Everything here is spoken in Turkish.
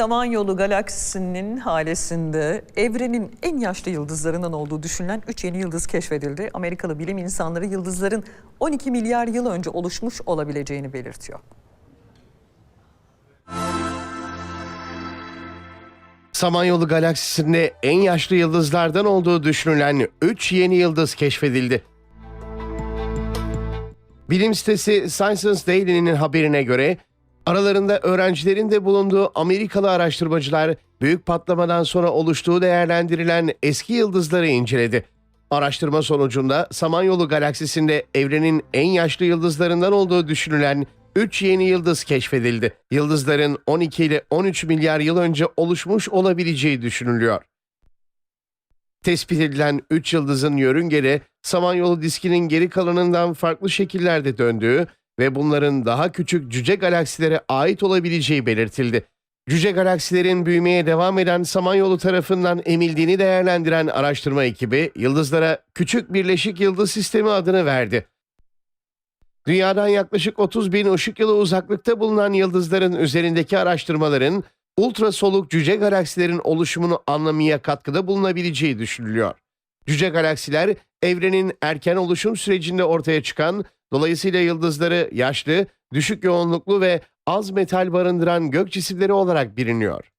Samanyolu galaksisinin halesinde evrenin en yaşlı yıldızlarından olduğu düşünülen 3 yeni yıldız keşfedildi. Amerikalı bilim insanları yıldızların 12 milyar yıl önce oluşmuş olabileceğini belirtiyor. Samanyolu galaksisinde en yaşlı yıldızlardan olduğu düşünülen 3 yeni yıldız keşfedildi. Bilim sitesi Science Daily'nin haberine göre aralarında öğrencilerin de bulunduğu Amerikalı araştırmacılar büyük patlamadan sonra oluştuğu değerlendirilen eski yıldızları inceledi. Araştırma sonucunda Samanyolu galaksisinde evrenin en yaşlı yıldızlarından olduğu düşünülen 3 yeni yıldız keşfedildi. Yıldızların 12 ile 13 milyar yıl önce oluşmuş olabileceği düşünülüyor. Tespit edilen 3 yıldızın yörüngeli Samanyolu diskinin geri kalanından farklı şekillerde döndüğü ve bunların daha küçük cüce galaksilere ait olabileceği belirtildi. Cüce galaksilerin büyümeye devam eden Samanyolu tarafından emildiğini değerlendiren araştırma ekibi yıldızlara Küçük Birleşik Yıldız Sistemi adını verdi. Dünyadan yaklaşık 30 bin ışık yılı uzaklıkta bulunan yıldızların üzerindeki araştırmaların ultrasoluk cüce galaksilerin oluşumunu anlamaya katkıda bulunabileceği düşünülüyor. Cüce galaksiler evrenin erken oluşum sürecinde ortaya çıkan, dolayısıyla yıldızları yaşlı, düşük yoğunluklu ve az metal barındıran gök cisimleri olarak biliniyor.